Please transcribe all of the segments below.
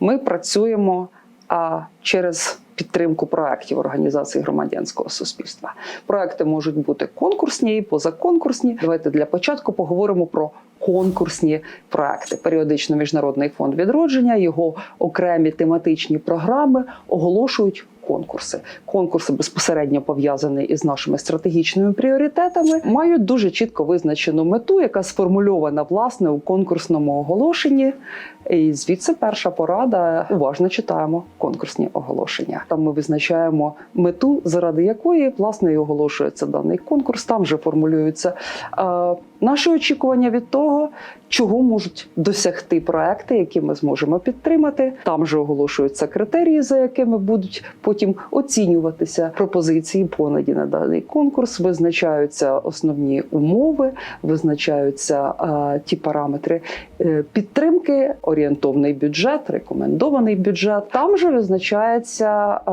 ми працюємо а, через підтримку проєктів організацій громадянського суспільства. Проекти можуть бути конкурсні і позаконкурсні. Давайте для початку поговоримо про конкурсні проекти. Періодично Міжнародний фонд відродження, його окремі тематичні програми оголошують. Конкурси, конкурси безпосередньо пов'язані із нашими стратегічними пріоритетами, мають дуже чітко визначену мету, яка сформульована власне у конкурсному оголошенні. І звідси перша порада уважно читаємо конкурсні оголошення. Там ми визначаємо мету, заради якої власне і оголошується даний конкурс. Там вже формулюються е, наші очікування від того, чого можуть досягти проекти, які ми зможемо підтримати. Там же оголошуються критерії, за якими будуть потім оцінюватися пропозиції понаді на даний конкурс. Визначаються основні умови, визначаються е, ті параметри е, підтримки, орієнтовний бюджет, рекомендований бюджет. Там же визначається е,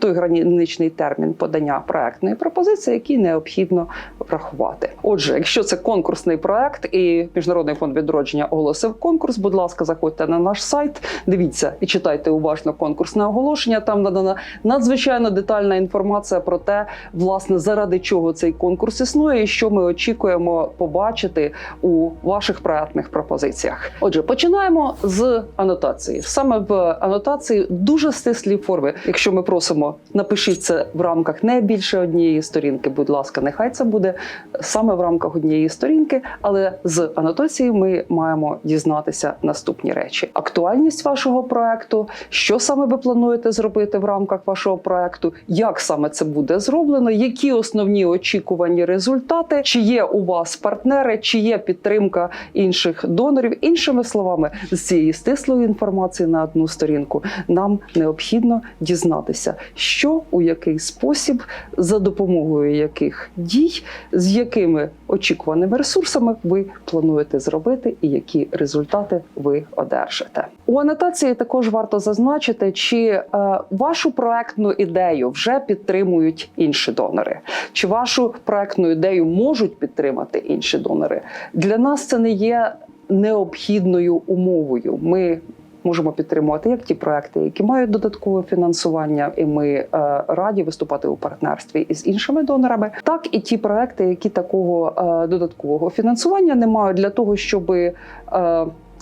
той граничний термін подання проектної пропозиції, який необхідно врахувати. Отже, якщо це конкурсний проект і Міжнародний фонд відродження оголосив конкурс, будь ласка, заходьте на наш сайт, дивіться і читайте уважно конкурсне оголошення. Там надана надзвичайно детальна інформація про те, власне, заради чого цей конкурс існує, і що ми очікуємо побачити у ваших проектних пропозиціях. Отже, починаємо з анотації. Саме в анотації дуже стислі форми. Якщо ми просимо, напишіть це в рамках не більше однієї сторінки. Будь ласка, нехай це буде саме в рамках однієї сторінки, але з анотації ми маємо дізнатися наступні речі: актуальність вашого проекту, що саме ви плануєте зробити в рамках вашого проекту, як саме це буде зроблено, які основні очікувані результати, чи є у вас партнери, чи є підтримка інших донорів. Іншими словами, з цієї стислої інформації на одну сторінку нам необхідно дізнатися, що у який спосіб, за допомогою яких дій, з якими очікуваними ресурсами ви плануєте зробити, і які результати ви одержите. У анотації також варто зазначити, чи е, вашу проектну ідею вже підтримують інші донори, чи вашу проектну ідею можуть підтримати інші донори. Для нас це не є необхідною умовою. Ми Можемо підтримувати як ті проекти, які мають додаткове фінансування, і ми е, раді виступати у партнерстві із іншими донорами, так і ті проекти, які такого е, додаткового фінансування не мають для того, щоб е,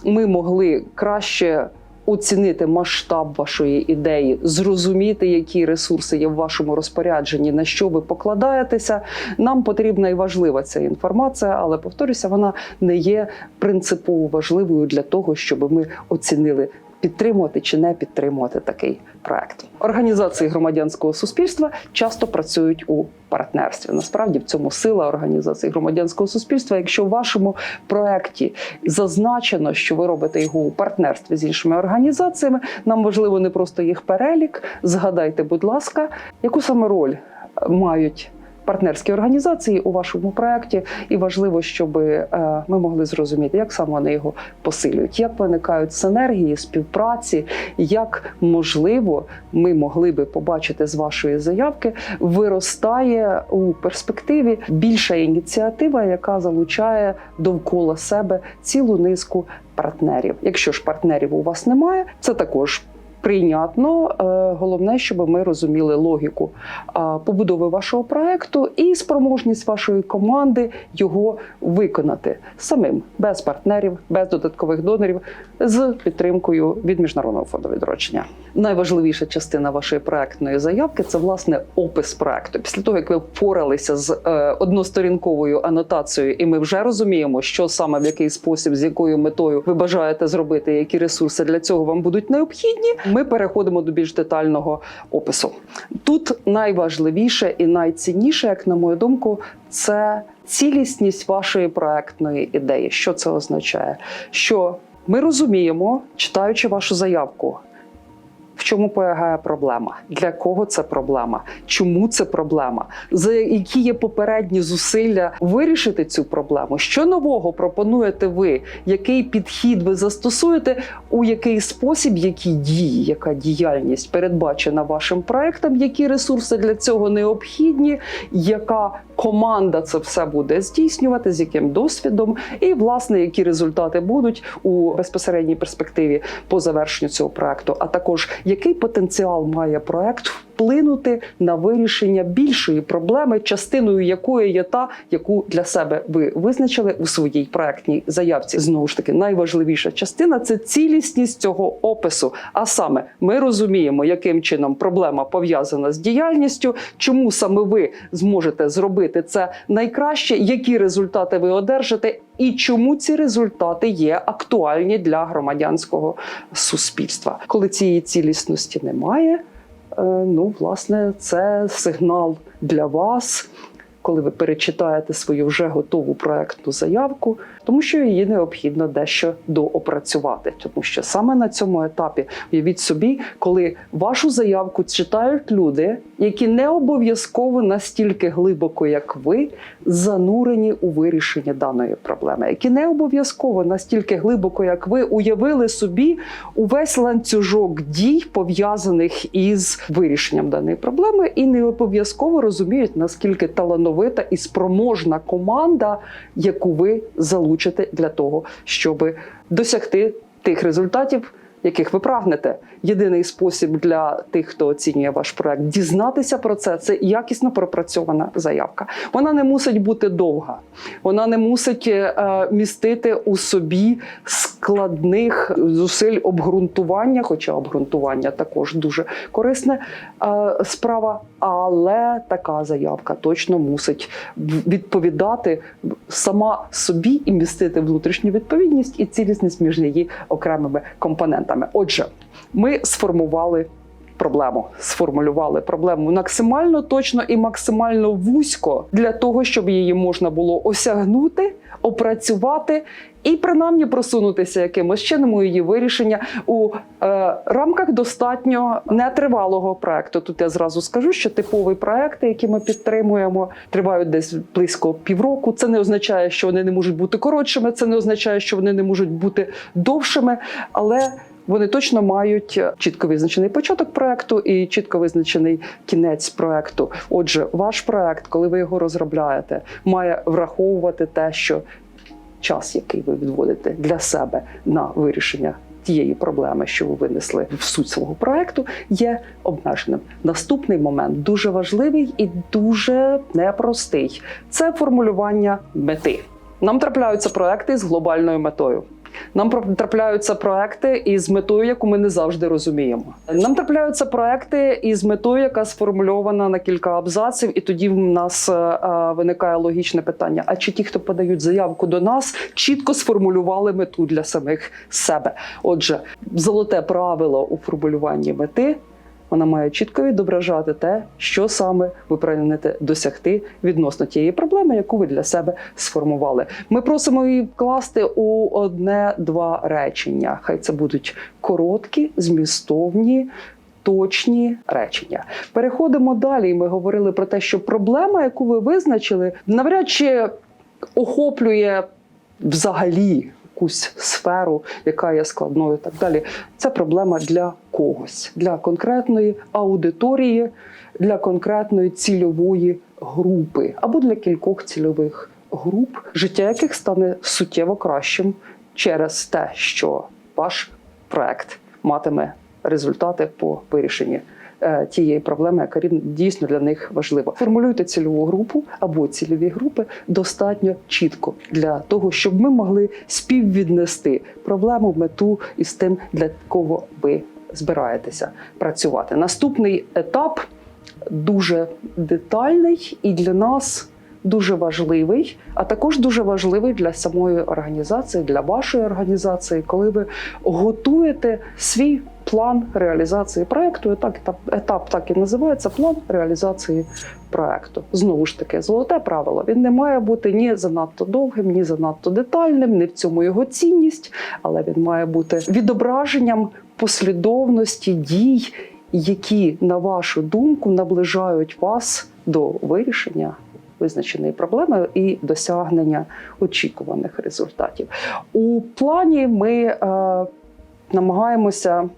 ми могли краще. Оцінити масштаб вашої ідеї, зрозуміти, які ресурси є в вашому розпорядженні, на що ви покладаєтеся. Нам потрібна і важлива ця інформація, але повторюся, вона не є принципово важливою для того, щоб ми оцінили. Підтримувати чи не підтримувати такий проект. Організації громадянського суспільства часто працюють у партнерстві. Насправді в цьому сила організації громадянського суспільства. Якщо в вашому проекті зазначено, що ви робите його у партнерстві з іншими організаціями, нам важливо не просто їх перелік. Згадайте, будь ласка, яку саме роль мають. Партнерські організації у вашому проєкті, і важливо, щоб е, ми могли зрозуміти, як саме вони його посилюють, як виникають синергії, співпраці, як можливо ми могли би побачити з вашої заявки, виростає у перспективі більша ініціатива, яка залучає довкола себе цілу низку партнерів. Якщо ж партнерів у вас немає, це також прийнятно. Е, Головне, щоб ми розуміли логіку е, побудови вашого проекту і спроможність вашої команди його виконати самим без партнерів, без додаткових донорів, з підтримкою від міжнародного фонду відродження. Найважливіша частина вашої проектної заявки це власне опис проекту. Після того як ви впоралися з е, односторінковою анотацією, і ми вже розуміємо, що саме в який спосіб, з якою метою ви бажаєте зробити, які ресурси для цього вам будуть необхідні. Ми переходимо до більш детального опису. Тут найважливіше і найцінніше, як на мою думку, це цілісність вашої проектної ідеї. Що це означає? Що ми розуміємо, читаючи вашу заявку. В чому полягає проблема? Для кого це проблема? Чому це проблема? За які є попередні зусилля вирішити цю проблему? Що нового пропонуєте ви? Який підхід ви застосуєте? У який спосіб, які дії, яка діяльність передбачена вашим проектом? Які ресурси для цього необхідні? Яка команда це все буде здійснювати, з яким досвідом, і власне які результати будуть у безпосередній перспективі по завершенню цього проекту, а також який потенціал має проект вплинути на вирішення більшої проблеми, частиною якої є та, яку для себе ви визначили у своїй проектній заявці. Знову ж таки, найважливіша частина це цілісність цього опису. А саме, ми розуміємо, яким чином проблема пов'язана з діяльністю, чому саме ви зможете зробити це найкраще, які результати ви одержите, і чому ці результати є актуальні для громадянського суспільства. Коли цієї цілісності немає, е, ну власне це сигнал для вас. Коли ви перечитаєте свою вже готову проектну заявку, тому що її необхідно дещо доопрацювати, тому що саме на цьому етапі уявіть собі, коли вашу заявку читають люди, які не обов'язково настільки глибоко, як ви, занурені у вирішення даної проблеми, які не обов'язково настільки глибоко, як ви, уявили собі увесь ланцюжок дій пов'язаних із вирішенням даної проблеми, і не обов'язково розуміють наскільки талановита і спроможна команда, яку ви залучите для того, щоб досягти тих результатів. Яких ви прагнете, єдиний спосіб для тих, хто оцінює ваш проект, дізнатися про це це якісно пропрацьована заявка. Вона не мусить бути довга, вона не мусить е, містити у собі складних зусиль обґрунтування, хоча обґрунтування також дуже корисне е, справа. Але така заявка точно мусить відповідати сама собі і містити внутрішню відповідність і цілісність між її окремими компонентами. Отже, ми сформували. Проблему сформулювали проблему максимально точно і максимально вузько для того, щоб її можна було осягнути, опрацювати і принаймні просунутися якимось чином у її вирішення у е, рамках достатньо нетривалого проекту. Тут я зразу скажу, що типові проекти, які ми підтримуємо, тривають десь близько півроку. Це не означає, що вони не можуть бути коротшими, це не означає, що вони не можуть бути довшими, але вони точно мають чітко визначений початок проекту і чітко визначений кінець проекту. Отже, ваш проект, коли ви його розробляєте, має враховувати те, що час, який ви відводите для себе на вирішення. Тієї проблеми, що ви винесли в суть свого проекту, є обмеженим. Наступний момент дуже важливий і дуже непростий. Це формулювання мети. Нам трапляються проекти з глобальною метою. Нам трапляються проекти із метою, яку ми не завжди розуміємо. Нам трапляються проекти із метою, яка сформульована на кілька абзаців, і тоді в нас е, виникає логічне питання: а чи ті, хто подають заявку до нас, чітко сформулювали мету для самих себе? Отже, золоте правило у формулюванні мети вона має чітко відображати те, що саме ви прагнете досягти відносно тієї проблеми, яку ви для себе сформували. Ми просимо її вкласти у одне-два речення. Хай це будуть короткі, змістовні. Точні речення. Переходимо далі. Ми говорили про те, що проблема, яку ви визначили, навряд чи охоплює взагалі якусь сферу, яка є складною, і так далі. Це проблема для когось, для конкретної аудиторії, для конкретної цільової групи або для кількох цільових груп, життя яких стане суттєво кращим через те, що ваш проект матиме результати по вирішенні. Е, тієї проблеми, яка дійсно для них важлива. Формулюйте цільову групу або цільові групи достатньо чітко для того, щоб ми могли співвіднести проблему, мету із тим, для кого ви збираєтеся працювати. Наступний етап дуже детальний і для нас. Дуже важливий, а також дуже важливий для самої організації, для вашої організації, коли ви готуєте свій план реалізації проекту. Етап, етап так і називається план реалізації проекту. Знову ж таки, золоте правило. Він не має бути ні занадто довгим, ні занадто детальним, не в цьому його цінність, але він має бути відображенням послідовності дій, які, на вашу думку, наближають вас до вирішення. Визначеної проблеми і досягнення очікуваних результатів у плані. Ми е, намагаємося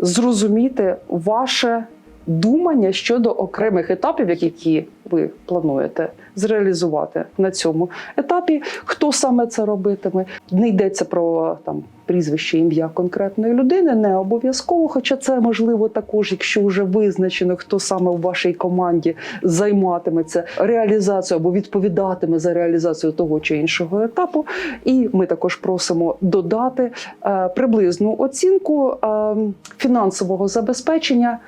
зрозуміти ваше думання щодо окремих етапів, які ви плануєте зреалізувати на цьому етапі. Хто саме це робитиме? Не йдеться про там прізвище, ім'я конкретної людини, не обов'язково. Хоча це можливо також, якщо вже визначено, хто саме в вашій команді займатиметься реалізацією або відповідатиме за реалізацію того чи іншого етапу. І ми також просимо додати е, приблизну оцінку е, фінансового забезпечення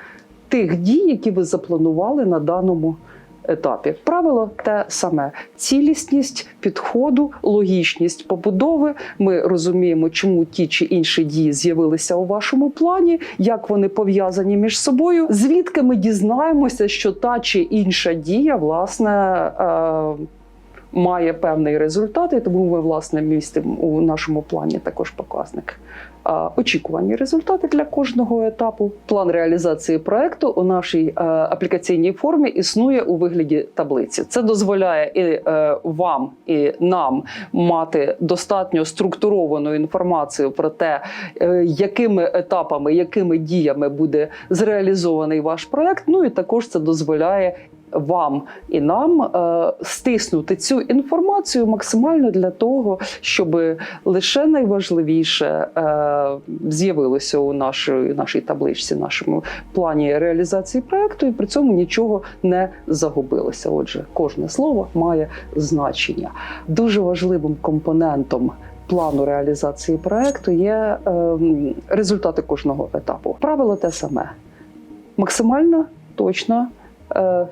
тих дій, які ви запланували на даному етапі. Правило те саме: цілісність підходу, логічність побудови. Ми розуміємо, чому ті чи інші дії з'явилися у вашому плані, як вони пов'язані між собою. Звідки ми дізнаємося, що та чи інша дія, власне. Е- Має певний результат, і тому ми власне містимо у нашому плані також показник очікувані результати для кожного етапу. План реалізації проекту у нашій е, аплікаційній формі існує у вигляді таблиці. Це дозволяє і е, вам, і нам мати достатньо структуровану інформацію про те, е, якими етапами, якими діями буде зреалізований ваш проект. Ну і також це дозволяє вам і нам е, стиснути цю інформацію максимально для того, щоб лише найважливіше е, з'явилося у нашій, нашій табличці, нашому плані реалізації проекту, і при цьому нічого не загубилося. Отже, кожне слово має значення. Дуже важливим компонентом. Плану реалізації проекту є е, результати кожного етапу. Правило те саме: максимально точно е,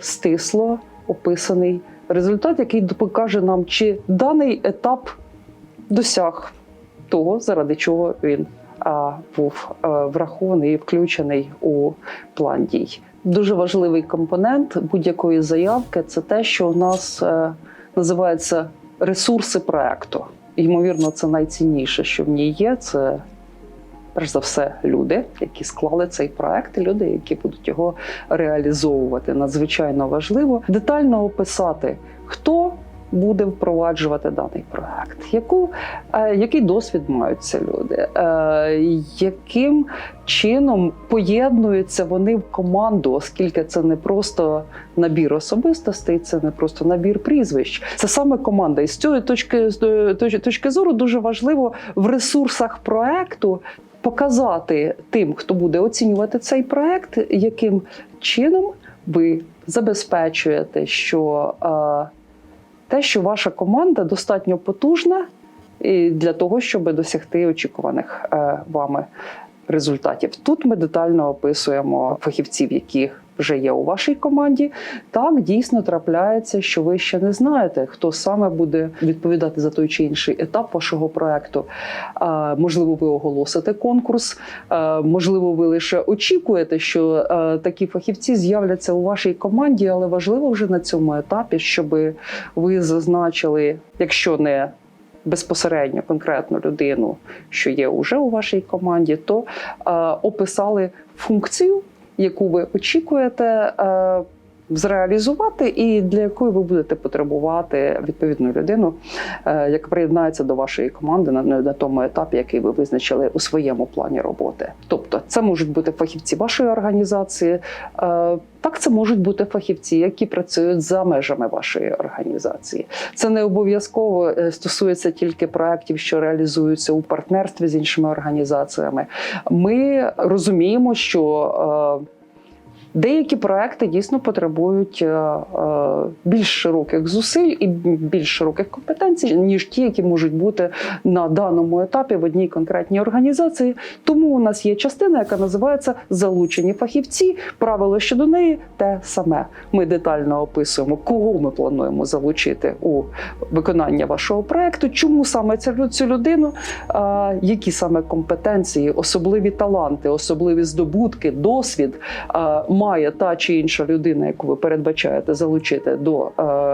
стисло описаний результат, який покаже нам, чи даний етап досяг того, заради чого він був е, врахований і включений у план дій. Дуже важливий компонент будь-якої заявки це те, що у нас е, називається ресурси проекту. Ймовірно, це найцінніше, що в ній є. Це перш за все люди, які склали цей проект, люди, які будуть його реалізовувати. Надзвичайно важливо детально описати, хто буде впроваджувати даний проект, яку, е, який досвід мають ці люди, е, яким чином поєднуються вони в команду, оскільки це не просто набір особистостей, це не просто набір прізвищ, це саме команда. І з цієї точки, з точки- точки зору дуже важливо в ресурсах проекту показати тим, хто буде оцінювати цей проект, яким чином ви забезпечуєте, що е, те, що ваша команда достатньо потужна для того, щоб досягти очікуваних е, вами результатів. Тут ми детально описуємо фахівців, які вже є у вашій команді. Так дійсно трапляється, що ви ще не знаєте, хто саме буде відповідати за той чи інший етап вашого проекту. Можливо, ви оголосите конкурс, можливо, ви лише очікуєте, що такі фахівці з'являться у вашій команді, але важливо вже на цьому етапі, щоб ви зазначили, якщо не безпосередньо конкретну людину, що є уже у вашій команді, то е, описали функцію, яку ви очікуєте. Зреалізувати і для якої ви будете потребувати відповідну людину, е, яка приєднається до вашої команди на, на тому етапі, який ви визначили у своєму плані роботи. Тобто, це можуть бути фахівці вашої організації, е, так це можуть бути фахівці, які працюють за межами вашої організації. Це не обов'язково е, стосується тільки проєктів, що реалізуються у партнерстві з іншими організаціями. Ми розуміємо, що Деякі проекти дійсно потребують е, е, більш широких зусиль і більш широких компетенцій, ніж ті, які можуть бути на даному етапі в одній конкретній організації. Тому у нас є частина, яка називається залучені фахівці. Правило щодо неї те саме. Ми детально описуємо, кого ми плануємо залучити у виконання вашого проекту, чому саме цю людину, е, які саме компетенції, особливі таланти, особливі здобутки, досвід має та чи інша людина, яку ви передбачаєте залучити до е,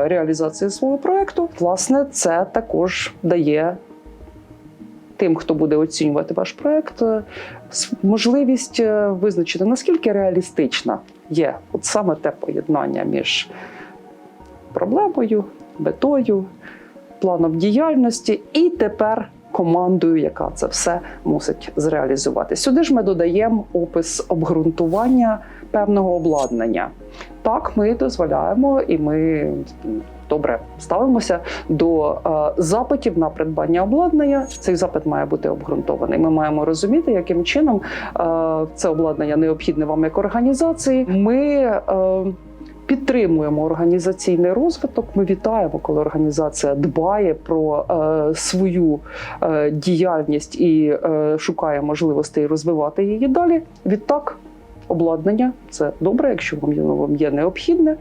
реалізації свого проекту. Власне, це також дає. Тим, хто буде оцінювати ваш проект, е, можливість е, визначити наскільки реалістична є от саме те поєднання між проблемою, метою, планом діяльності і тепер командою, яка це все мусить зреалізувати. Сюди ж ми додаємо опис обґрунтування певного обладнання. Так, ми дозволяємо і ми добре ставимося до е, запитів на придбання обладнання. Цей запит має бути обґрунтований. Ми маємо розуміти, яким чином е, це обладнання необхідне вам як організації. Ми е, Підтримуємо організаційний розвиток. Ми вітаємо, коли організація дбає про е, свою е, діяльність і е, шукає можливостей розвивати її далі. Відтак, обладнання це добре, якщо вам вам є необхідне.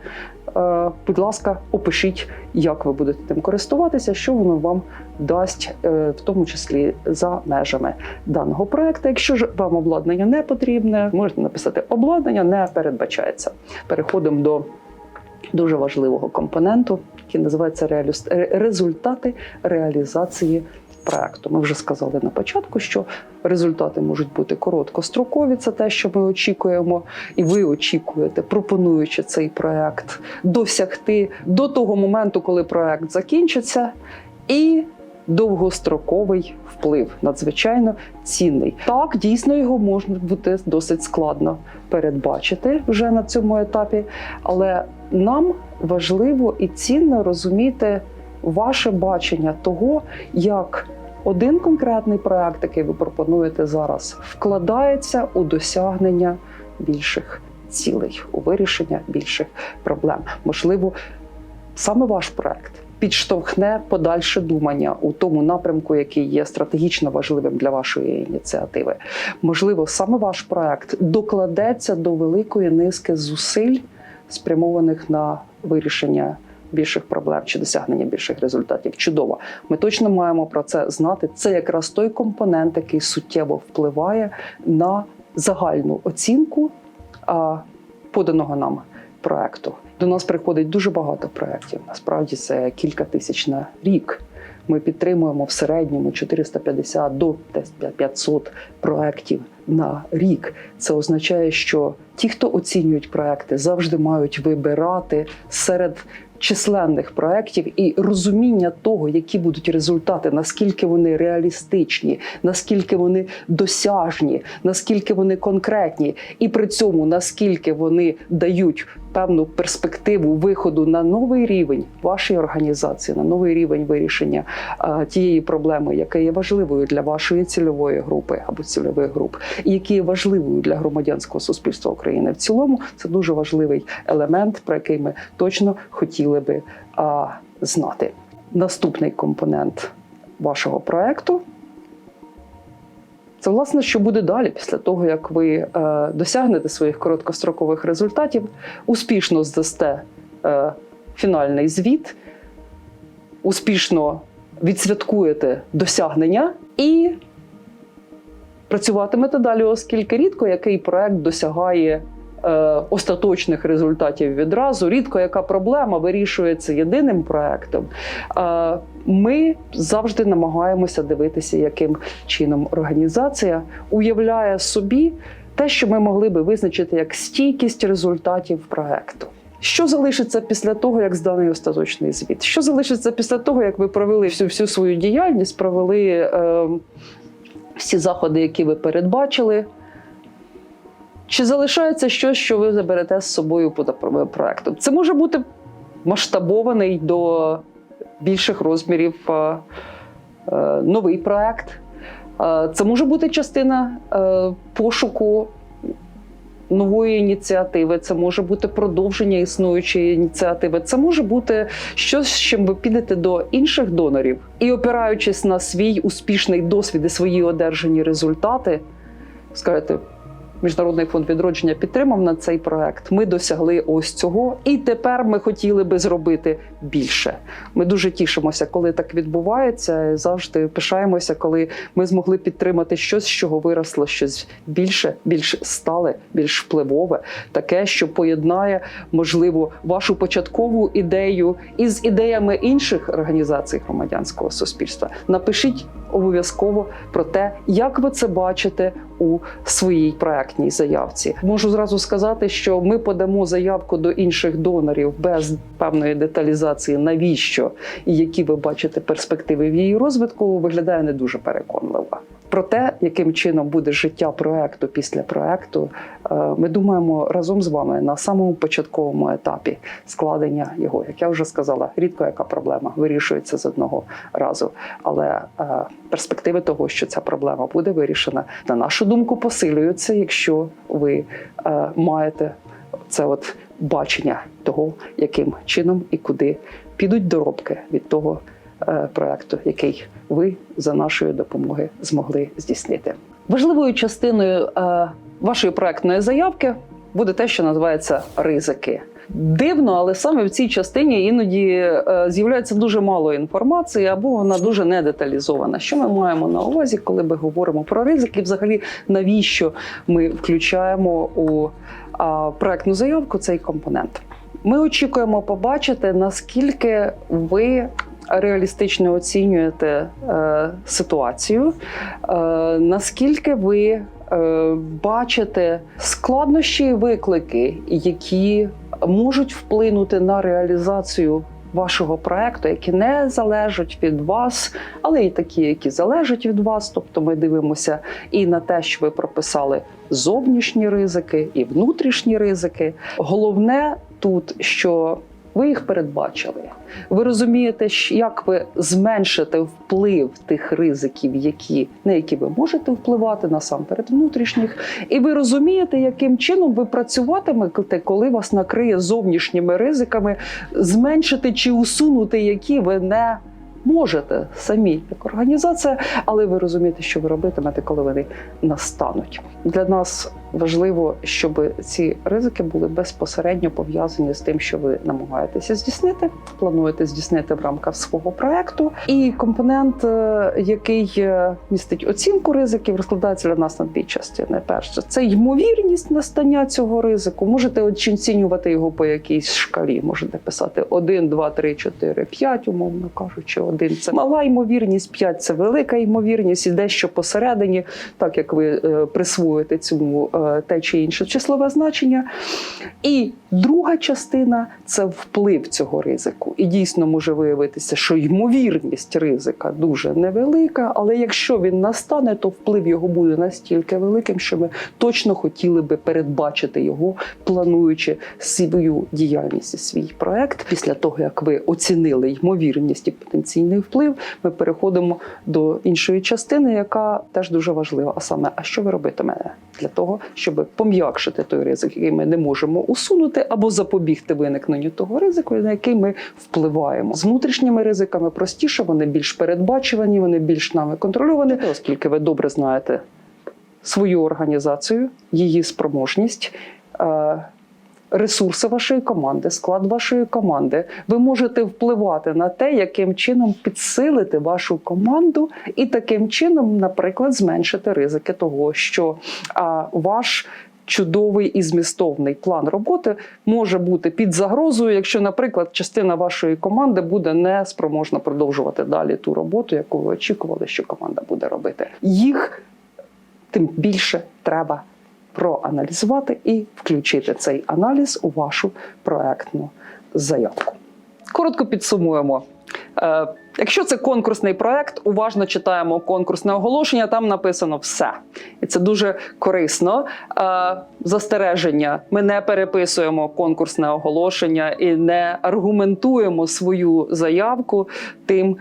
Е, будь ласка, опишіть, як ви будете тим користуватися, що воно вам дасть, е, в тому числі за межами даного проекту. Якщо ж вам обладнання не потрібне, можете написати обладнання не передбачається. Переходимо до дуже важливого компоненту, який називається реалюс- результати реалізації проекту. Ми вже сказали на початку, що результати можуть бути короткострокові. Це те, що ми очікуємо, і ви очікуєте, пропонуючи цей проект досягти до того моменту, коли проект закінчиться, і довгостроковий вплив надзвичайно цінний. Так, дійсно його можна бути досить складно передбачити вже на цьому етапі, але нам важливо і цінно розуміти ваше бачення того, як один конкретний проект, який ви пропонуєте зараз, вкладається у досягнення більших цілей, у вирішення більших проблем. Можливо, саме ваш проект підштовхне подальше думання у тому напрямку, який є стратегічно важливим для вашої ініціативи. Можливо, саме ваш проект докладеться до великої низки зусиль, спрямованих на вирішення більших проблем чи досягнення більших результатів. Чудово. Ми точно маємо про це знати. Це якраз той компонент, який суттєво впливає на загальну оцінку поданого нам проекту. До нас приходить дуже багато проєктів. Насправді це кілька тисяч на рік. Ми підтримуємо в середньому 450 до десь 500 проєктів на рік. Це означає, що ті, хто оцінюють проекти, завжди мають вибирати серед численних проєктів і розуміння того, які будуть результати, наскільки вони реалістичні, наскільки вони досяжні, наскільки вони конкретні, і при цьому наскільки вони дають певну перспективу виходу на новий рівень вашої організації, на новий рівень вирішення а, тієї проблеми, яка є важливою для вашої цільової групи або цільових груп, і які є важливою для громадянського суспільства України в цілому. Це дуже важливий елемент, про який ми точно хотіли би знати. Наступний компонент вашого проекту. Це власне, що буде далі, після того, як ви е, досягнете своїх короткострокових результатів, успішно здасте е, фінальний звіт, успішно відсвяткуєте досягнення і працюватимете далі, оскільки рідко який проект досягає остаточних результатів відразу. Рідко яка проблема вирішується єдиним проектом. Е, ми завжди намагаємося дивитися, яким чином організація уявляє собі те, що ми могли би визначити як стійкість результатів проекту. Що залишиться після того, як зданий остаточний звіт? Що залишиться після того, як ви провели всю всю свою діяльність, провели е, всі заходи, які ви передбачили? Чи залишається щось, що ви заберете з собою поза проектом? Це може бути масштабований до більших розмірів е, новий проект. Це може бути частина е, пошуку нової ініціативи, це може бути продовження існуючої ініціативи. Це може бути щось, з чим ви підете до інших донорів і, опираючись на свій успішний досвід і свої одержані результати, скажете. Міжнародний фонд відродження підтримав на цей проект. Ми досягли ось цього, і тепер ми хотіли би зробити більше. Ми дуже тішимося, коли так відбувається. і Завжди пишаємося, коли ми змогли підтримати щось, чого виросло щось більше, більш стале, більш впливове, таке, що поєднає, можливо, вашу початкову ідею із ідеями інших організацій громадянського суспільства. Напишіть обов'язково про те, як ви це бачите у своїй проекті. Проектній заявці. Можу зразу сказати, що ми подамо заявку до інших донорів без певної деталізації, навіщо і які ви бачите перспективи в її розвитку, виглядає не дуже переконливо. Про те, яким чином буде життя проекту після проекту, е, ми думаємо разом з вами на самому початковому етапі складення його. Як я вже сказала, рідко яка проблема вирішується з одного разу. Але е, перспективи того, що ця проблема буде вирішена, на нашу думку, посилюються, якщо ви е, маєте це от бачення того, яким чином і куди підуть доробки від того проекту, який ви за нашої допомоги змогли здійснити. Важливою частиною е, вашої проектної заявки буде те, що називається ризики. Дивно, але саме в цій частині іноді е, з'являється дуже мало інформації або вона дуже недеталізована. Що ми маємо на увазі, коли ми говоримо про ризики? Взагалі, навіщо ми включаємо у проектну заявку цей компонент? Ми очікуємо побачити, наскільки ви реалістично оцінюєте е, ситуацію, е, наскільки ви е, бачите складнощі і виклики, які можуть вплинути на реалізацію вашого проекту, які не залежать від вас, але і такі, які залежать від вас. Тобто ми дивимося і на те, що ви прописали зовнішні ризики, і внутрішні ризики. Головне тут, що ви їх передбачили. Ви розумієте, як ви зменшите вплив тих ризиків, які, на які ви можете впливати насамперед внутрішніх, і ви розумієте, яким чином ви працюватимете, коли вас накриє зовнішніми ризиками, зменшити чи усунути, які ви не можете самі як організація, але ви розумієте, що ви робитимете, коли вони настануть. Для нас важливо, щоб ці ризики були безпосередньо пов'язані з тим, що ви намагаєтеся здійснити, плануєте здійснити в рамках свого проекту. І компонент, е, який е, містить оцінку ризиків, розкладається для нас на дві частини. Перше, це ймовірність настання цього ризику. Можете оцінювати його по якійсь шкалі. Можете писати 1, 2, 3, 4, 5, умовно кажучи, 1 – це мала ймовірність, 5 – це велика ймовірність, і дещо посередині, так як ви е, присвоїте цьому те чи інше числове значення. І друга частина це вплив цього ризику. І дійсно може виявитися, що ймовірність ризика дуже невелика, але якщо він настане, то вплив його буде настільки великим, що ми точно хотіли би передбачити його, плануючи свою діяльність і свій проект. Після того як ви оцінили ймовірність і потенційний вплив, ми переходимо до іншої частини, яка теж дуже важлива. А саме, а що ви робитимете для того, щоб пом'якшити той ризик, який ми не можемо усунути, або запобігти виникненню того ризику, на який ми впливаємо з внутрішніми ризиками. Простіше вони більш передбачувані, вони більш нами контрольовані, оскільки ви добре знаєте свою організацію, її спроможність. Ресурси вашої команди, склад вашої команди, ви можете впливати на те, яким чином підсилити вашу команду, і таким чином, наприклад, зменшити ризики того, що а, ваш чудовий і змістовний план роботи може бути під загрозою, якщо, наприклад, частина вашої команди буде не спроможна продовжувати далі ту роботу, яку ви очікували, що команда буде робити. Їх тим більше треба проаналізувати і включити цей аналіз у вашу проектну заявку. Коротко підсумуємо. Е, Якщо це конкурсний проект, уважно читаємо конкурсне оголошення, там написано все. І це дуже корисно. Е, Застереження: ми не переписуємо конкурсне оголошення і не аргументуємо свою заявку тим.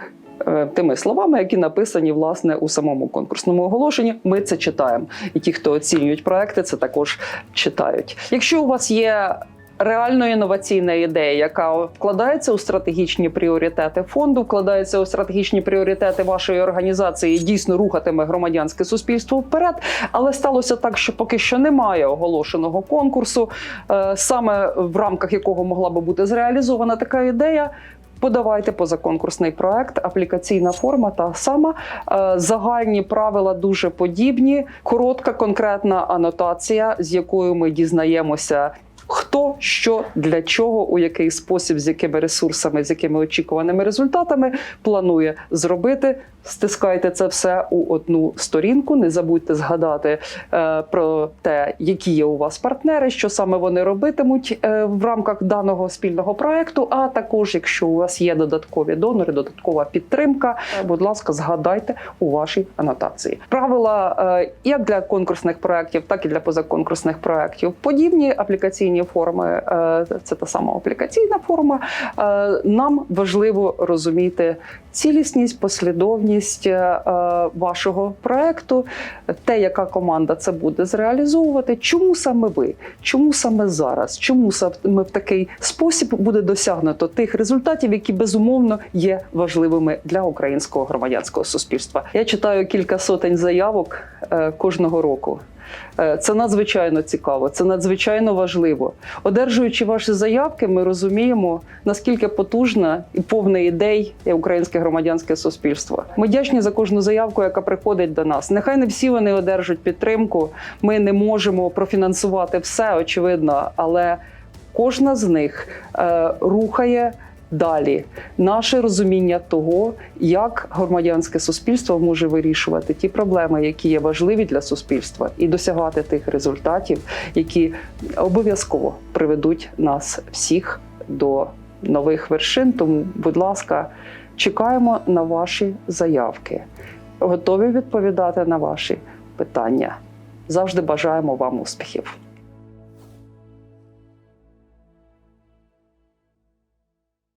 Е, Тими словами, які написані власне у самому конкурсному оголошенні, ми це читаємо. І ті, хто оцінюють проекти, це також читають. Якщо у вас є реально інноваційна ідея, яка вкладається у стратегічні пріоритети фонду, вкладається у стратегічні пріоритети вашої організації, дійсно рухатиме громадянське суспільство вперед. Але сталося так, що поки що немає оголошеного конкурсу, е, саме в рамках якого могла би бути зреалізована така ідея. Подавайте позаконкурсний проект, аплікаційна форма та сама. Е, Загальні правила дуже подібні. Коротка, конкретна анотація, з якою ми дізнаємося, хто що для чого, у який спосіб, з якими ресурсами, з якими очікуваними результатами планує зробити. Стискайте це все у одну сторінку. Не забудьте згадати е, про те, які є у вас партнери, що саме вони робитимуть е, в рамках даного спільного проекту. А також, якщо у вас є додаткові донори, додаткова підтримка, будь ласка, згадайте у вашій анотації. Правила е, як для конкурсних проєктів, так і для позаконкурсних проєктів. Подібні аплікаційні форми е, це та сама аплікаційна форма. Е, Нам важливо розуміти цілісність, послідовність е, вашого проекту, те, яка команда це буде зреалізовувати. Чому саме ви? Чому саме зараз? Чому саме в такий спосіб буде досягнуто тих результатів, які безумовно є важливими для українського громадянського суспільства? Я читаю кілька сотень заявок кожного року. Е, Це надзвичайно цікаво, це надзвичайно важливо. Одержуючи ваші заявки, ми розуміємо, наскільки потужна і повна ідей є українське громадянське суспільство. Ми вдячні за кожну заявку, яка приходить до нас. Нехай не всі вони одержать підтримку. Ми не можемо профінансувати все, очевидно, але кожна з них е, рухає. Далі наше розуміння того, як громадянське суспільство може вирішувати ті проблеми, які є важливі для суспільства, і досягати тих результатів, які обов'язково приведуть нас всіх до нових вершин. Тому, будь ласка, чекаємо на ваші заявки, готові відповідати на ваші питання. Завжди бажаємо вам успіхів.